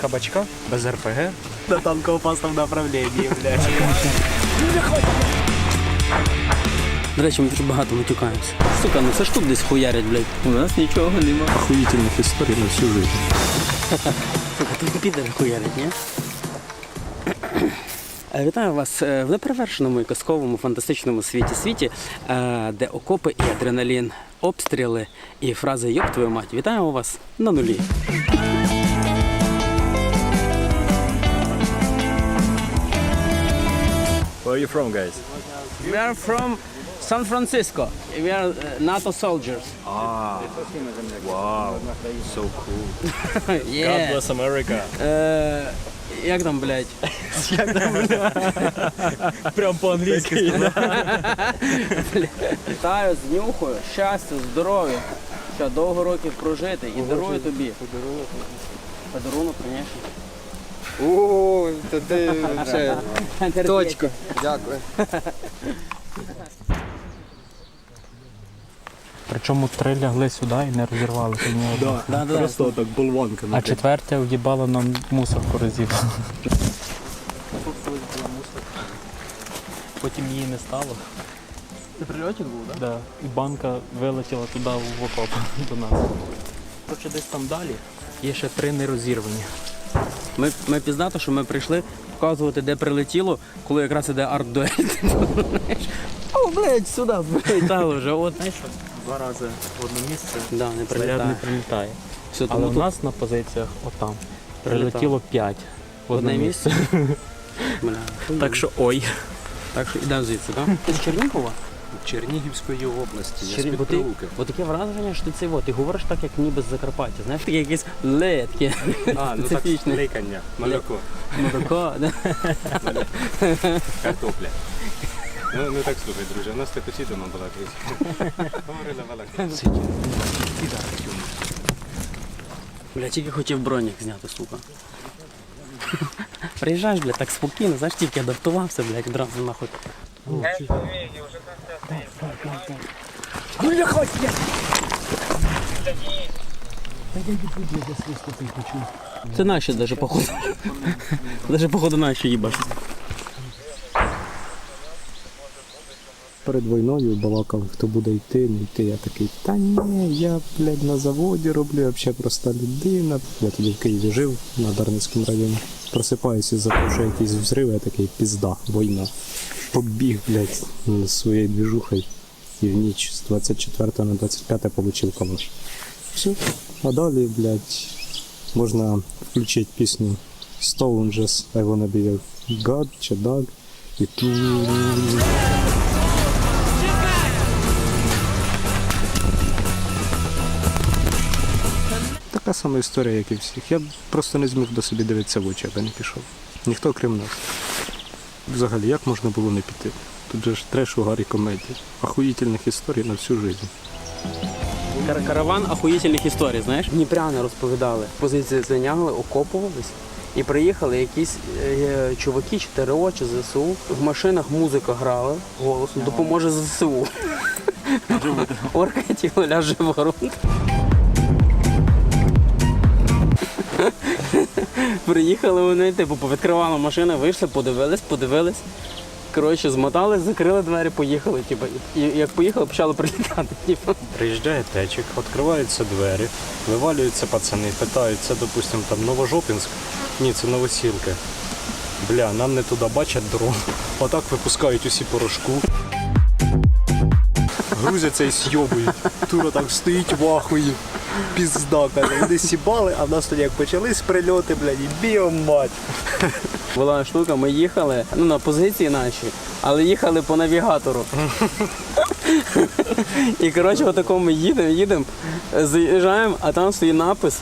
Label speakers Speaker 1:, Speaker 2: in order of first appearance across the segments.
Speaker 1: кабачка, без РПГ.
Speaker 2: На танкоопасном направлении, блядь.
Speaker 3: До речі, ми дуже багато матюкаємося. Сука, ну це ж тут десь хуярять, блядь. У нас нічого нема.
Speaker 2: Охуительных историй на всю жизнь.
Speaker 3: Сука, тут підери хуярять, ні? Е, Вітаю вас е, в неперевершеному і казковому фантастичному світі світі, е, де окопи і адреналін, обстріли і фрази Йоп твою мать. Вітаємо вас на нулі.
Speaker 2: Where are you from, guys?
Speaker 3: We are from San Francisco. We are uh, NATO soldiers.
Speaker 2: Wow, so cool.
Speaker 3: Yeah.
Speaker 2: bless America.
Speaker 3: Е, як там, блядь?
Speaker 2: Прям по-англійськи.
Speaker 3: Вітаю з нюхою, щастя, здоров'я. Що довго років прожити і дарую тобі. Подарунок, звісно.
Speaker 4: О, то ти вже точка. Дякую.
Speaker 1: Причому три лягли сюди і не розірвалися ні одного.
Speaker 3: Да, да,
Speaker 2: Просто так болванками.
Speaker 1: А четверте в'їбало нам мусорку розібрало. Потім її не стало.
Speaker 3: Це прильотик був, так?
Speaker 1: Да. І банка вилетіла туди в окоп до нас. Короче, десь там далі. Є ще три нерозірвані.
Speaker 3: Ми, ми пізнато, що ми прийшли показувати, де прилетіло, коли якраз іде арт-дуель. О, блядь, сюди прилітало вже. От, знаєш.
Speaker 1: Два рази в одне місце
Speaker 3: Да, не
Speaker 1: снаряд не
Speaker 3: прилітає.
Speaker 1: прилітає.
Speaker 3: Все,
Speaker 1: Але
Speaker 3: тому
Speaker 1: у
Speaker 3: тут
Speaker 1: нас на позиціях отам прилетіло п'ять в
Speaker 3: одне
Speaker 1: одне
Speaker 3: місце.
Speaker 1: місце.
Speaker 3: Бля.
Speaker 1: Так що ой.
Speaker 3: Так що йдемо звідси, так? Ти з Чернігова?
Speaker 4: Чернігівської області. Я з
Speaker 3: бо ти, бо таке враження, що ти це от, ти говориш так, як ніби з Закарпаття. Знаєш, таке якесь ле, таке
Speaker 4: А, ну так,
Speaker 3: специфічне.
Speaker 4: лейкання, молоко,
Speaker 3: Молоко, да.
Speaker 4: картопля. Ну, ну так слухай, друже, у нас так усі дома була крізь. Говорила вела.
Speaker 3: Бля, тільки хотів бронік зняти, сука. Приїжджаєш, бля, так спокійно, знаєш, тільки адаптувався, блядь, одразу нахуй. Це наші даже походу. Даже походу наші їбаш.
Speaker 5: Перед війною балакав, хто буде йти, не йти. Я такий, та ні, я, блядь, на заводі роблю, я взагалі проста людина. Я тоді в Києві жив на Дарницькому районі. Просипаюся за те, що якийсь взрив, я такий пізда, війна. Побіг, блядь, своєю двіжухою. І в ніч з 24 на 25 получив калаш. Все. А далі, блядь, можна включити пісню Stones, I wanna be a God чи Dog. І ту Така сама історія, як і всіх. Я просто не зміг до собі дивитися в очі, аби не пішов. Ніхто крім нас. Взагалі, як можна було не піти? Тут же ж треш, угар і комедія. Охуїтельних історій на всю життя.
Speaker 3: Кар- Караван охуїтельних історій, знаєш? Дніпряни розповідали. Позиції зайняли, окопувались. І приїхали якісь е, чуваки, чи ТРО, чи ЗСУ. В машинах музика грала голосом, допоможе ЗСУ. Орка тіло ляже в грунт. Приїхали вони, типу, повідкривала машина, вийшли, подивились, подивились. Коротше, змотали, закрили двері, поїхали. Типу, і як поїхали, почали прилітати. Типу.
Speaker 6: Приїжджає течик, відкриваються двері, вивалюються пацани, питають, це, допустим, там Новожопінськ. Ні, це Новосілки. Бля, нам не туди бачать дрон. Отак випускають усі порошку. Грузяться і сйобують.
Speaker 2: Тура так стоїть в ахуї. Пізда, каже. Вони сібали, а в нас тоді як почались прильоти, блядь, і бігом.
Speaker 3: Була штука, ми їхали ну, на позиції наші, але їхали по навігатору. І коротше, отако ми їдемо, їдемо, заїжджаємо, а там стоїть напис.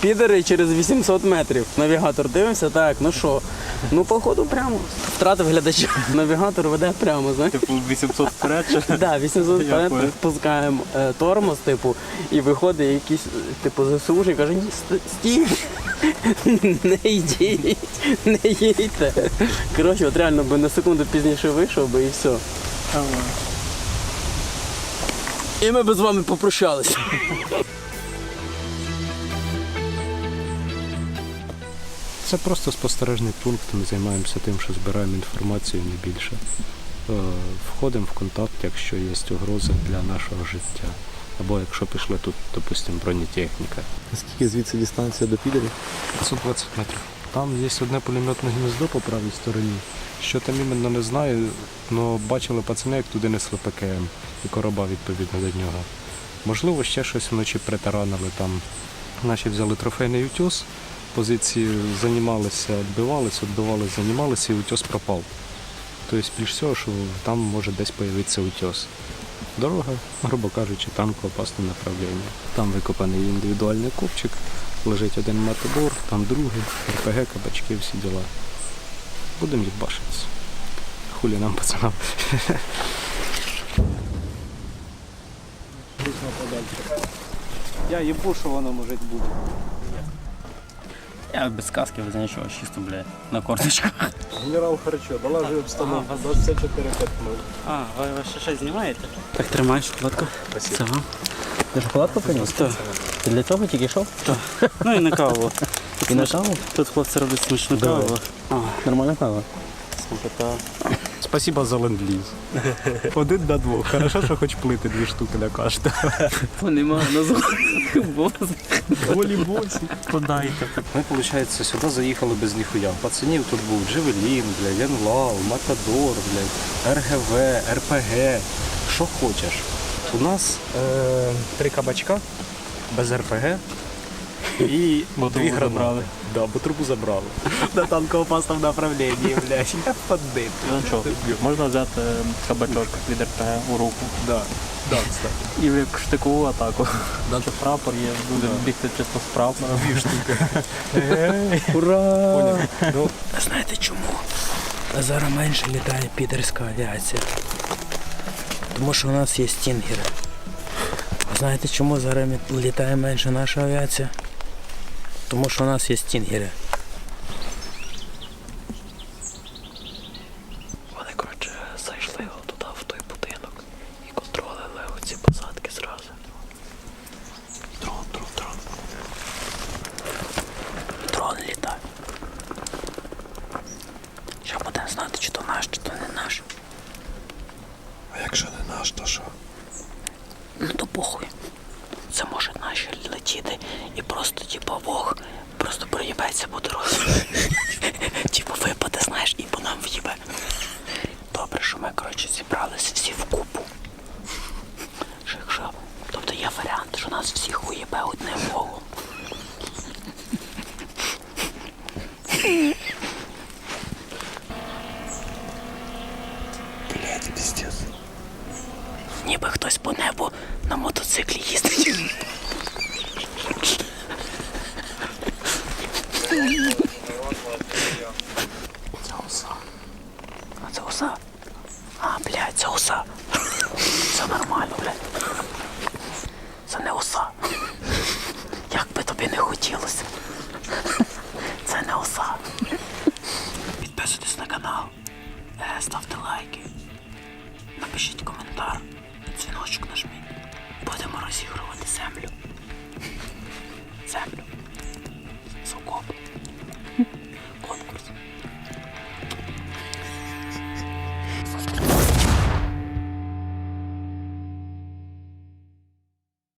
Speaker 3: Підери через 800 метрів. Навігатор дивимося, так, ну що? Ну, походу, прямо. Втратив глядача. Навігатор веде прямо, знаєш.
Speaker 1: Типу 800 вперед чи?
Speaker 3: Да, 800
Speaker 1: Я
Speaker 3: вперед пускаємо е, тормоз, типу, і виходить якийсь, типу, ЗСУшник, каже, ні, стій, не йдіть, не їдьте. Коротше, от реально би на секунду пізніше вийшов би і все. І ми би з вами попрощалися.
Speaker 6: Це просто спостережний пункт. Ми займаємося тим, що збираємо інформацію не більше. Е, Входимо в контакт, якщо є угрози для нашого життя. Або якщо пішли тут, допустимо, бронетехніка.
Speaker 5: Наскільки звідси дистанція до підерів?
Speaker 6: 520 метрів. Там є одне пулеметне гніздо по правій стороні. Що там іменно не знаю, але бачили пацани, як туди несли ПКМ і короба відповідно до нього. Можливо, ще щось вночі притаранили там. Наші взяли трофейний утюг, позиції займалися, відбивалися, відбивалися, займалися і утюг пропав. Тобто, більш всього, що там може десь з'явитися утюг. Дорога, грубо кажучи, танко опасне направлення. Там викопаний індивідуальний копчик, лежить один мотобор, там другий, РПГ, кабачки, всі діла. Будемо їбашитися. Хулі нам пацанам.
Speaker 2: Я їбу, що воно може бути.
Speaker 1: Я без сказки, без нічого, чисто, бля, на корточках.
Speaker 2: Генерал Харчо, доложи обстановку. 24 5
Speaker 1: А, ви, ви ще щось знімаєте? Так тримай шоколадку. Це вам. Ти шоколадку приніс? Так. Ти для цього тільки йшов? Так.
Speaker 3: Ну і на каву.
Speaker 1: І на каву?
Speaker 3: Тут хлопці роблять смачну каву.
Speaker 1: А, Нормальна кава.
Speaker 6: Спасибо за ленд-ліз. Один на двох. Хорошо, що хоч плити дві штуки для кожного.
Speaker 1: Нема.
Speaker 6: Голі босі.
Speaker 1: Подайте.
Speaker 6: Ми, виходить, сюди заїхали без ніхуя. Пацанів тут був Джевелін, бля, Янлау, Матадор, бля, РГВ, РПГ. Що хочеш. У нас е, три кабачка без РПГ і дві гранати. Да, бо трубу забрали.
Speaker 2: На танкоопасному направленні, блядь. Я подбит.
Speaker 1: Ну що, можна взяти е, кабачок від РП у руку.
Speaker 2: Да. Да, кстати.
Speaker 1: І як штикову атаку. Що прапор є, буде бігти чисто з прапором. Дві штуки. Ура!
Speaker 3: А знаєте чому? Зараз менше літає підерська авіація. Тому що у нас є стінгери. Знаєте чому зараз літає менше наша авіація? Тому що у нас є стінгери. Вони, коротше, зайшли туди, в той будинок і контролили оці посадки зразу. Дрон, дрон, дрон. Дрон літає. Що будемо знати, чи то наш, чи то не наш.
Speaker 5: А якщо не наш, то що?
Speaker 3: Ну то похуй. Це може наші летіти і просто, типа, Бог просто проїбається по дорозі. типа випаде, знаєш, і по нам в'їбе. Добре, що ми, коротше, зібрались всі в купу. Що якщо. Тобто є варіант, що нас всіх уїбе одним Богом.
Speaker 5: Блядь, піздець.
Speaker 3: Ніби хтось по небу на мотоциклі їздить. Це оса. А це блядь, це оса.